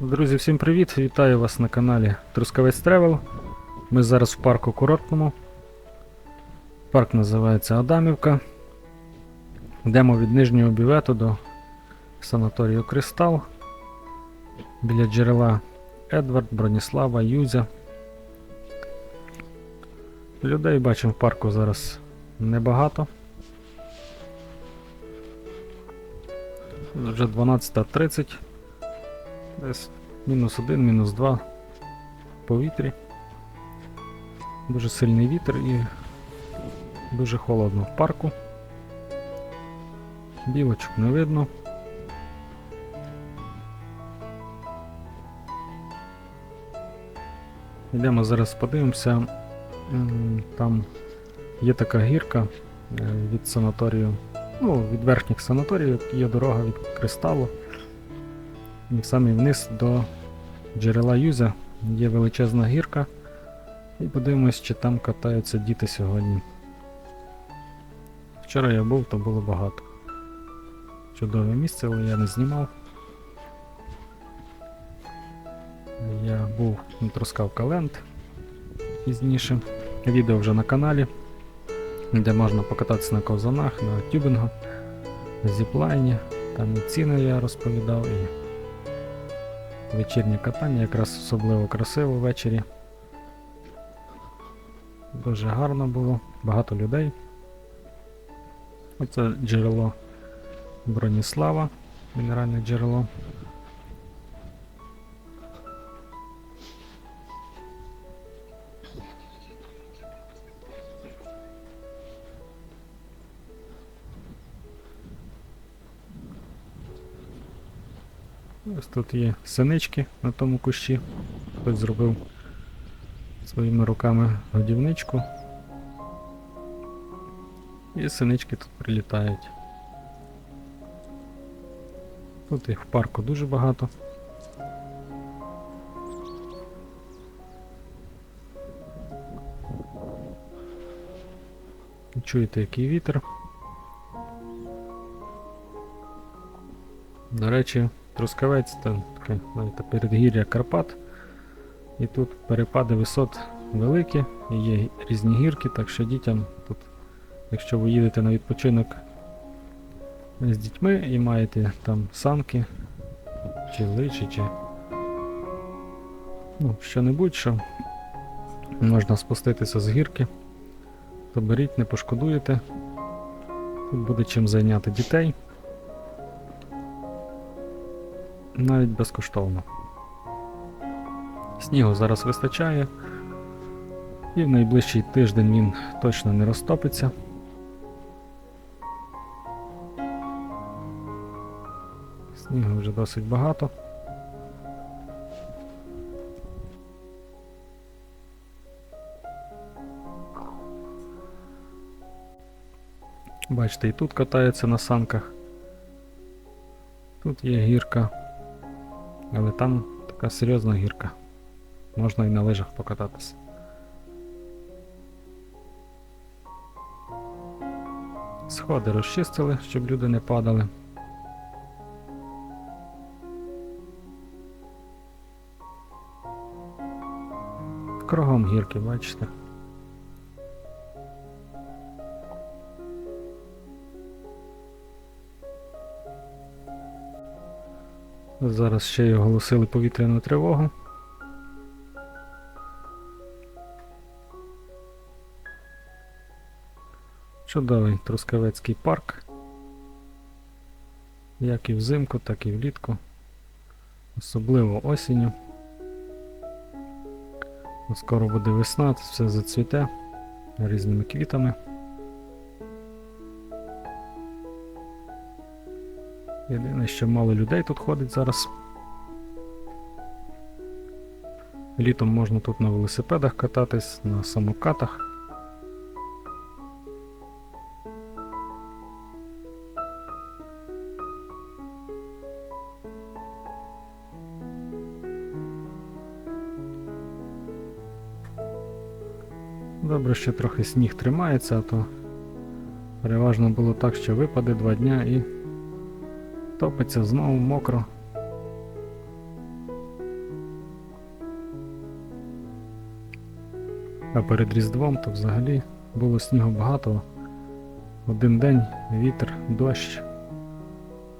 Друзі, всім привіт! Вітаю вас на каналі Трускавець Тревел. Ми зараз в парку курортному. Парк називається Адамівка. Йдемо від нижнього бювету до санаторію Кристал. Біля джерела Едвард, Броніслава, Юзя. Людей бачимо в парку зараз небагато. Вже 12.30. Десь мінус один, мінус два в повітрі. Дуже сильний вітер і дуже холодно в парку. Білочок не видно. Йдемо зараз подивимося. Там є така гірка е, від санаторію, ну, від верхніх санаторіїв є дорога від кристалу. І саме вниз до джерела Юзя є величезна гірка. І подивимось, чи там катаються діти сьогодні. Вчора я був, то було багато. Чудове місце, але я не знімав. Я був на Трускавка Ленд пізніше. Відео вже на каналі, де можна покататися на ковзанах, на тюбінгу, зіплайні. Там і ціни я розповідав. І вечірнє катання, якраз особливо красиво ввечері. Дуже гарно було, багато людей. Оце джерело Броніслава, мінеральне джерело. Ось тут є синички на тому кущі. Хтось зробив своїми руками годівничку. І синички тут прилітають. Тут їх в парку дуже багато. Чуєте, який вітер. До речі, Трускавець це таке знаєте, передгір'я Карпат. І тут перепади висот великі, і є різні гірки, так що дітям тут, якщо ви їдете на відпочинок з дітьми і маєте там санки, чи лижі, чи ну, що-небудь, що можна спуститися з гірки, то беріть, не пошкодуєте. Тут буде чим зайняти дітей навіть безкоштовно. Снігу зараз вистачає, і в найближчий тиждень він точно не розтопиться. Снігу вже досить багато. Бачите, і тут катаються на санках. Тут є гірка. Але там така серйозна гірка. Можна і на лижах покататися. Сходи розчистили, щоб люди не падали. Кругом гірки, бачите. Зараз ще й оголосили повітряну тривогу. Чудовий Трускавецький парк. Як і взимку, так і влітку. Особливо осінню. Скоро буде весна, це все зацвіте різними квітами. Єдине, що мало людей тут ходить зараз. Літом можна тут на велосипедах кататись, на самокатах. Добре, що трохи сніг тримається, а то переважно було так, що випаде два дня і Топиться знову мокро. А перед Різдвом то взагалі було снігу багато. Один день вітер, дощ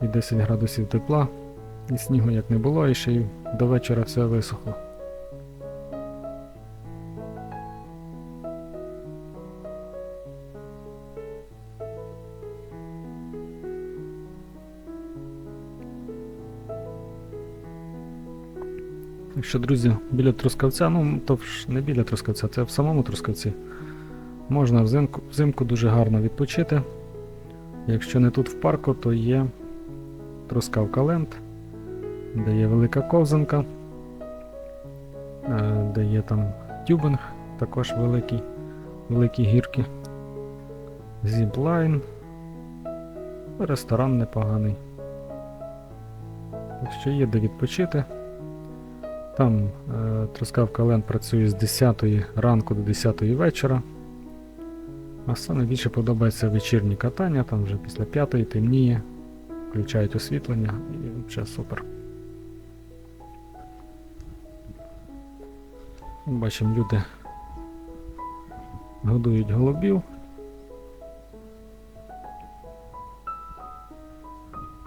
і 10 градусів тепла, і снігу як не було, і ще й до вечора все висохло. Так що, друзі, біля Трускавця, ну то ж не біля Трускавця, це в самому Трускавці. Можна взимку, взимку дуже гарно відпочити. Якщо не тут в парку, то є Трускавка Ленд, де є велика ковзанка, е, де є там тюбинг, також великий, великі гірки, зіплайн, ресторан непоганий. Так що є де відпочити. Там е, Трускавка Ленд працює з 10 ранку до 10 вечора. А саме більше подобається вечірні катання, там вже після 5 темніє, включають освітлення і взагалі супер. Бачимо, люди годують голубів.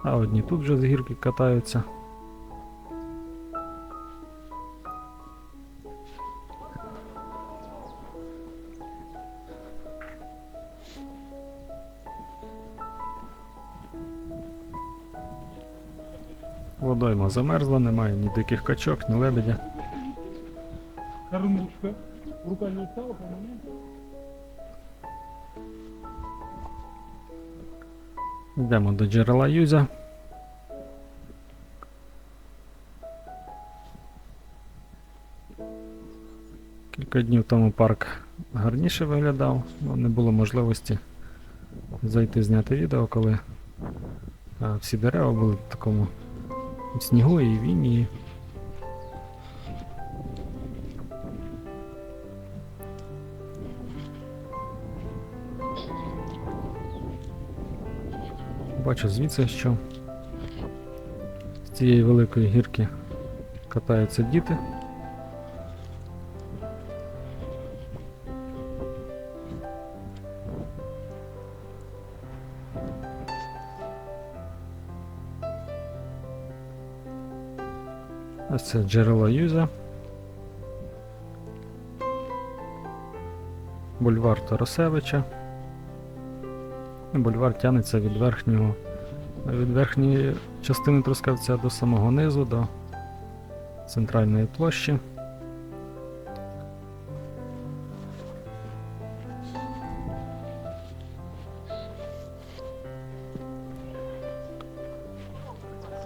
А одні тут вже з гірки катаються. Водойма замерзла, немає ні диких качок, ні лебедя. Кормушка. Рука не по-моему. Йдемо до джерела Юзя. Кілька днів тому парк гарніше виглядав, але не було можливості зайти зняти відео, коли всі дерева були в такому снігу і війні. Бачу звідси, що з цієї великої гірки катаються діти. Ось це джерело Юза. Бульвар Тарасевича. Бульвар тягнеться від верхнього від верхньої частини Трускавця до самого низу, до центральної площі.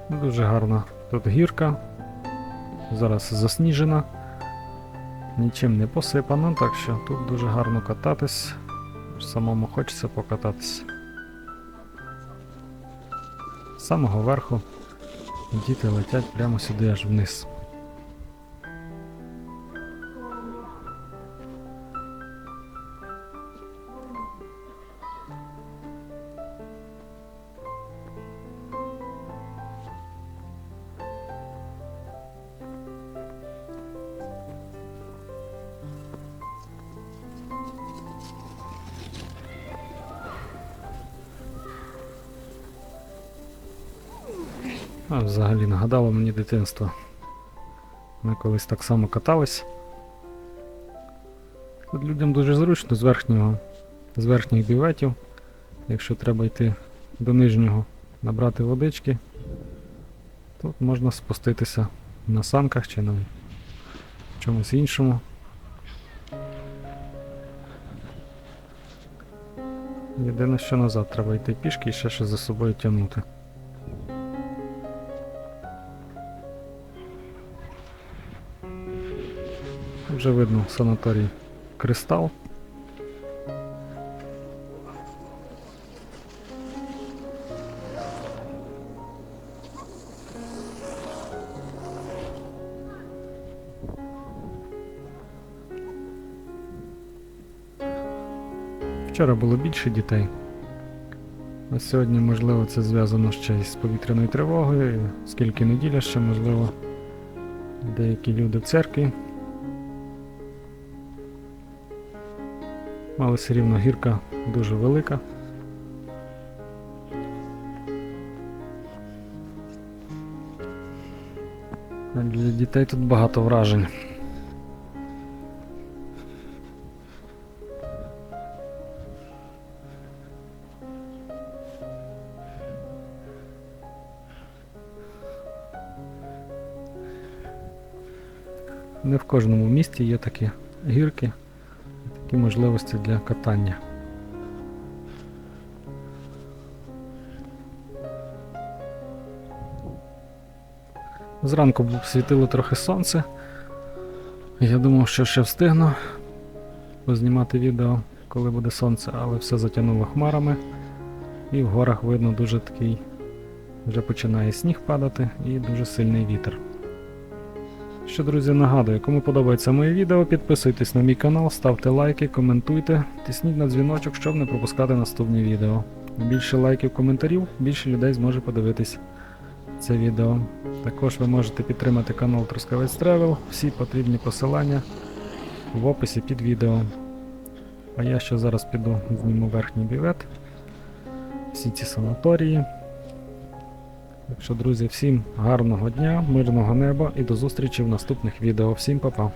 Дуже гарна тут гірка. Зараз засніжена, нічим не посипано, так що тут дуже гарно кататись. Самому хочеться покататись. З самого верху діти летять прямо сюди аж вниз. А взагалі нагадало мені дитинство. Ми колись так само катались. Тут людям дуже зручно з верхнього, з верхніх бюветів. Якщо треба йти до нижнього, набрати водички, тут можна спуститися на санках чи на чомусь іншому. Єдине, що назад треба йти пішки і ще щось за собою тягнути. Вже видно санаторій Кристал. Вчора було більше дітей. А сьогодні, можливо, це зв'язано ще й з повітряною тривогою, скільки неділя ще, можливо, деякі люди в церкві Але все рівно гірка дуже велика. Для дітей тут багато вражень. Не в кожному місті є такі гірки, такі можливості для катання. Зранку світило трохи сонце. Я думав, що ще встигну познімати відео, коли буде сонце, але все затягнуло хмарами. І в горах видно дуже такий, вже починає сніг падати і дуже сильний вітер. Що, друзі, нагадую, кому подобається моє відео, підписуйтесь на мій канал, ставте лайки, коментуйте, тисніть на дзвіночок, щоб не пропускати наступні відео. Більше лайків, коментарів, більше людей зможе подивитись це відео. Також ви можете підтримати канал Трускавець Тревел, всі потрібні посилання в описі під відео. А я ще зараз піду зніму верхній бювет, всі ці санаторії. Так що, друзі, всім гарного дня, мирного неба і до зустрічі в наступних відео. Всім па-па!